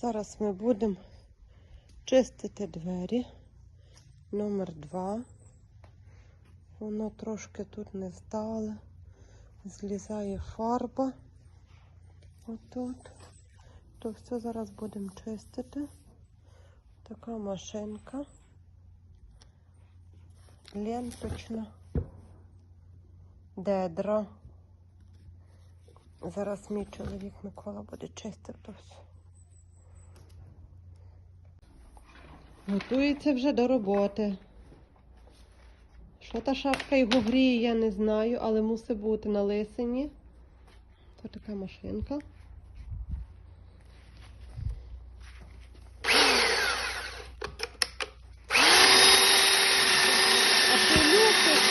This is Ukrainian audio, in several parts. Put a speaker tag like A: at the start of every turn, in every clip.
A: Зараз ми будемо чистити двері. Номер два. Воно трошки тут не здале. Злізає фарба. Отут. То все зараз будемо чистити. Така машинка. Ленточна. Дедра. Зараз мій чоловік Микола буде чистити все. Готується вже до роботи. Що та шапка його гріє, я не знаю, але мусить бути на лисині. Це така машинка. А ти любиш?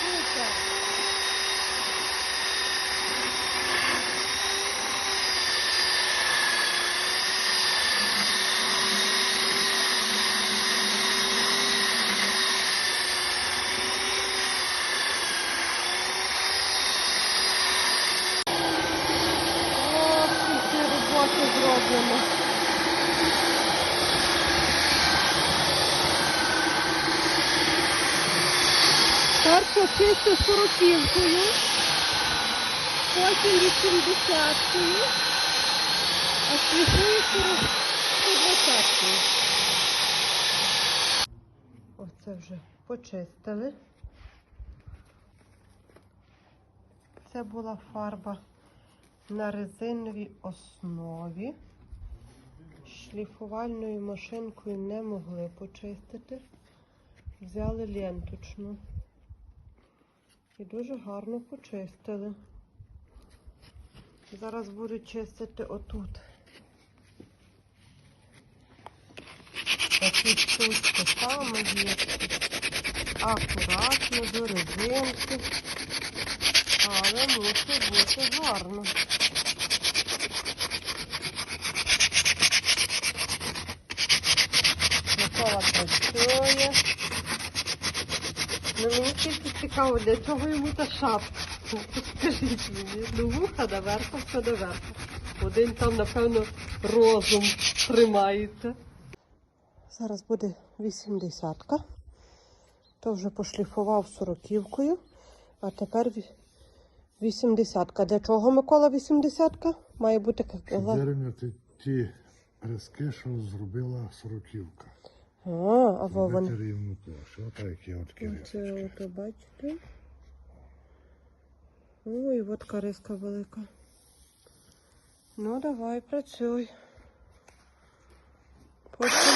A: Супер. О, скільки зроблено. Перше чисто сороківкою, потім вісімдесяткою, а шліфую двадцяткою. Оце вже почистили. Це була фарба на резиновій основі. Шліфувальною машинкою не могли почистити. Взяли ленточну. І дуже гарно почистили. Зараз будуть чистити отут. Такі штучки саме є. Акуратно до резинки. Але мусить бути гарно. Микола працює. Ну мені тільки цікаво, для чого йому та шапка. Скажіть мені, ну вуха доверху, все доверху. Один там, напевно, розум тримається. Зараз буде вісімдесятка. То вже пошліфував сороківкою, а тепер ві- вісімдесятка. Для чого Микола вісімдесятка? Має бути
B: Щоб
A: як.
B: вирівняти ті риски, що зробила сороківка.
A: А, а вони.
B: рівну площу. Отак от
A: ото бачите. Ой, от кариска велика. Ну, давай, працюй. Починай.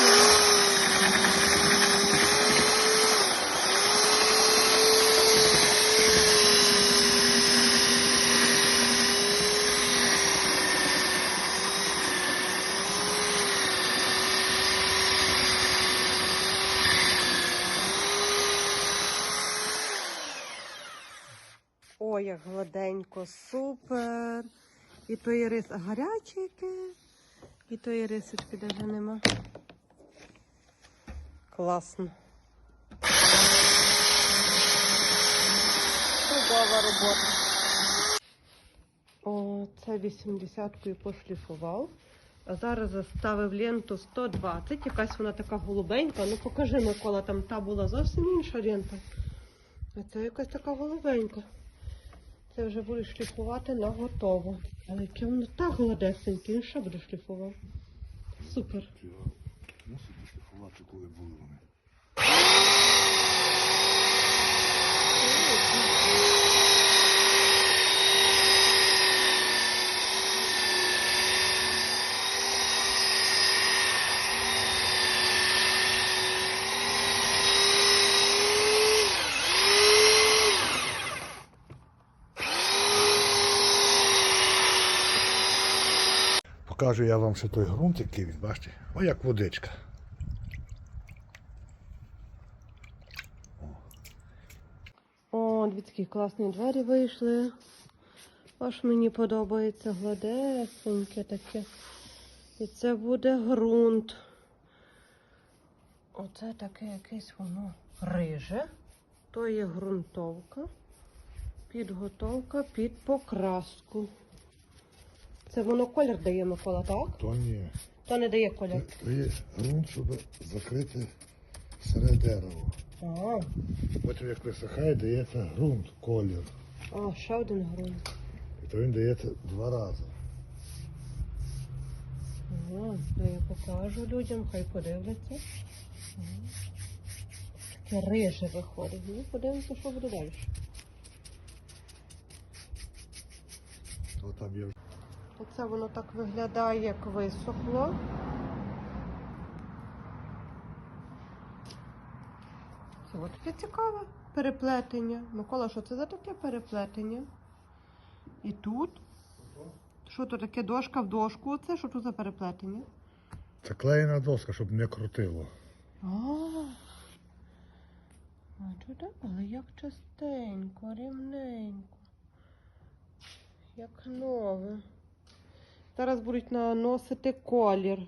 A: Ой, як гладенько, супер. І тої рис гаряче яке. І тої рисочки навіть нема. Класно. Чудова робота. О, це 80-кою пошліфував. А зараз заставив ленту 120. Якась вона така голубенька. Ну покажи, Микола, там та була зовсім інша лента. А це якась така голубенька. Це вже буду шліфувати на готово. Але яке воно так гладесеньке, він що буде шліфувати? Супер.
B: Його Мусить шліфувати, коли були вони. Покажу я вам ще той ґрунт, який він, бачите? О, як водичка.
A: О, дві такі класні двері вийшли. Аж мені подобається гладесеньке таке. І це буде ґрунт. Оце таке якесь воно риже. То є ґрунтовка. Підготовка під покраску. Це воно колір дає Микола, так?
B: То ні.
A: То не дає колір.
B: То є ґрунт, щоб закрити сере дерево.
A: А,
B: Потім як висихає, дається ґрунт, колір.
A: а ще один ґрунт.
B: І то він дається два рази.
A: Ага, то я покажу людям, хай подивляться. Ага. Таке риже виходить. Ну, подивимося, що буде далі.
B: То там є
A: Оце воно так виглядає, як висохло. Це от таке цікаве переплетення. Микола, що це за таке переплетення? І тут? Що то таке дошка в дошку? Оце що тут за переплетення?
B: Це клеєна доска, щоб не крутило.
A: А, туди, але як частенько, рівненько. Як нове. Зараз будуть наносити колір.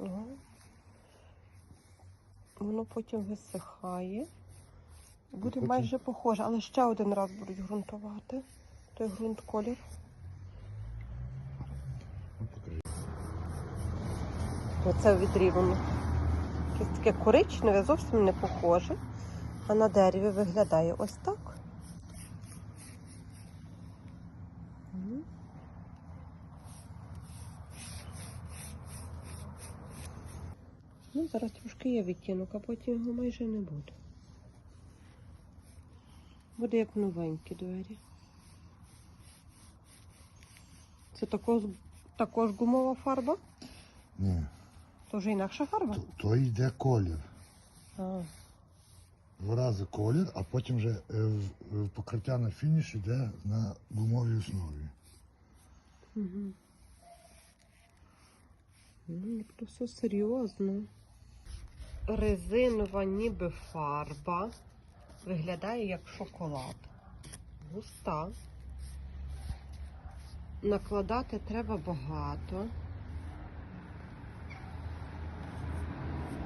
A: Ага. Воно потім висихає. Буде
B: потім-
A: майже похоже, але ще один раз будуть ґрунтувати. Той ґрунт колір. Оце відрівно. Якесь таке коричневе, зовсім не похоже. А на дереві виглядає ось так. Ну, зараз трошки є відтінок, а потім його майже не буде. Буде як новенькі двері. Це також, також гумова фарба?
B: Ні.
A: То вже інакша фарба?
B: То, то йде колір.
A: А,
B: Два рази колір, а потім вже е, в покриття на фініш йде на гумовій основі.
A: угу. Ну, то все серйозно. Резинова ніби фарба. Виглядає як шоколад. Густа. Накладати треба багато.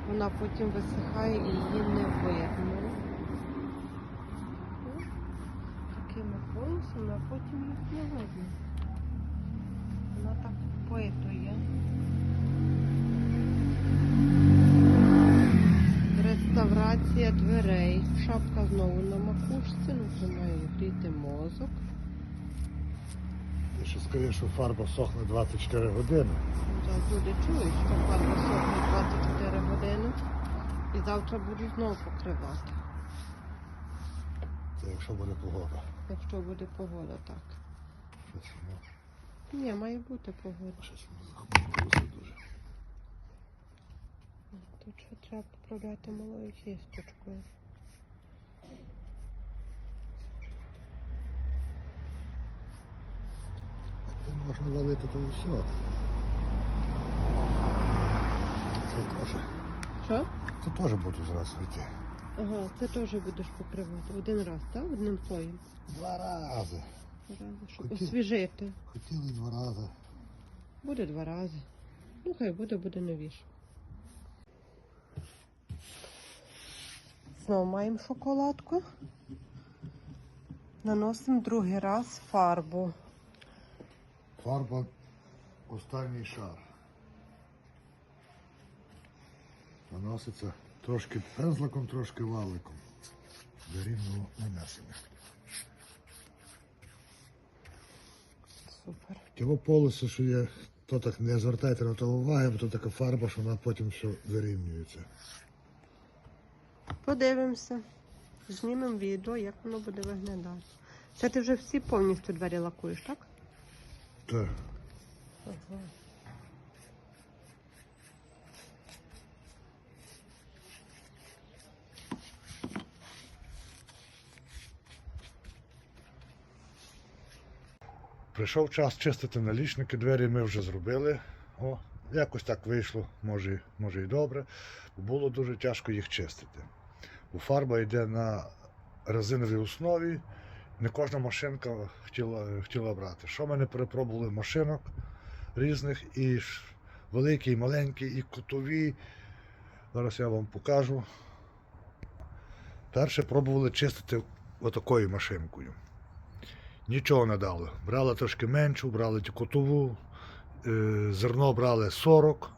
A: Вона потім висихає і її не видно. Такими конусами, а потім їх не видно. Вона так впитує. Реставрація дверей. Шапка знову на макушці, ну це має гріти мозок.
B: Я ще скажу, що фарба сохне 24 години.
A: Зараз люди чують, що фарба сохне 24 години. І завтра будуть знову покривати.
B: Це якщо буде погода.
A: Якщо буде погода, так.
B: Щось,
A: Ні, має бути погода.
B: щось захмурилося дуже.
A: Тут ще треба поправляти малою кісточкою.
B: Можна валити то все. Це теж.
A: Що?
B: Це теж буду зразу йти.
A: Ага, це теж будеш покривати. Один раз, так? Одним слоєм.
B: Два рази.
A: Раз, щоб
B: Хотів.
A: освіжити.
B: Хотіли два рази.
A: Буде два рази. Ну, хай буде, буде новіше. Знову маємо шоколадку. Наносимо другий раз фарбу.
B: Фарба останній шар. Наноситься трошки пензликом, трошки валиком. До рівного нанесення.
A: Супер.
B: Тіло полоси, що є, то так не звертайте на то уваги, бо то така фарба, що вона потім все вирівнюється.
A: Подивимося. Знімемо відео, як воно буде виглядати. Це ти вже всі повністю двері лакуєш, так?
B: Так. Прийшов час чистити налічники, двері ми вже зробили. О, якось так вийшло, може, може і добре. Було дуже тяжко їх чистити. Фарба йде на резиновій основі не кожна машинка хотіла, хотіла брати. Що ми не перепробували машинок різних, і великі, і маленькі, і кутові. Зараз я вам покажу. Перше пробували чистити отакою машинкою. Нічого не дало. Брали трошки меншу, брали котову, е, зерно брали 40,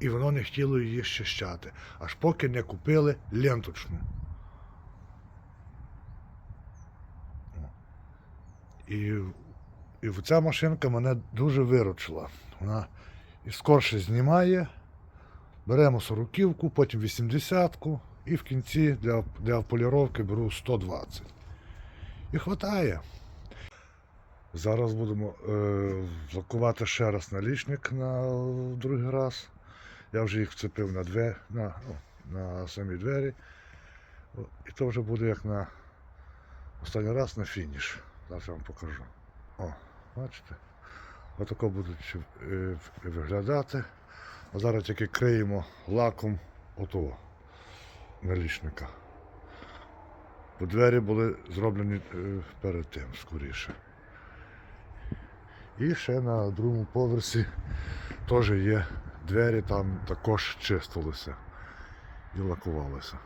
B: і воно не хотіло її щищати. Аж поки не купили ленточну. І, і ця машинка мене дуже виручила. Вона і скорше знімає, беремо сороківку, потім 80-ку, і в кінці для, для поліровки беру 120. І хватає. Зараз будемо е, лакувати ще раз налічник на другий раз. Я вже їх вцепив на, две, на, на самі двері. І то вже буде як на останній раз на фініш. Зараз я вам покажу. О, бачите? Отако будуть е, виглядати. А зараз тільки криємо лаком отого налічника. Бо двері були зроблені е, перед тим скоріше. І ще на другому поверсі теж є двері, там також чистилися і лакувалися.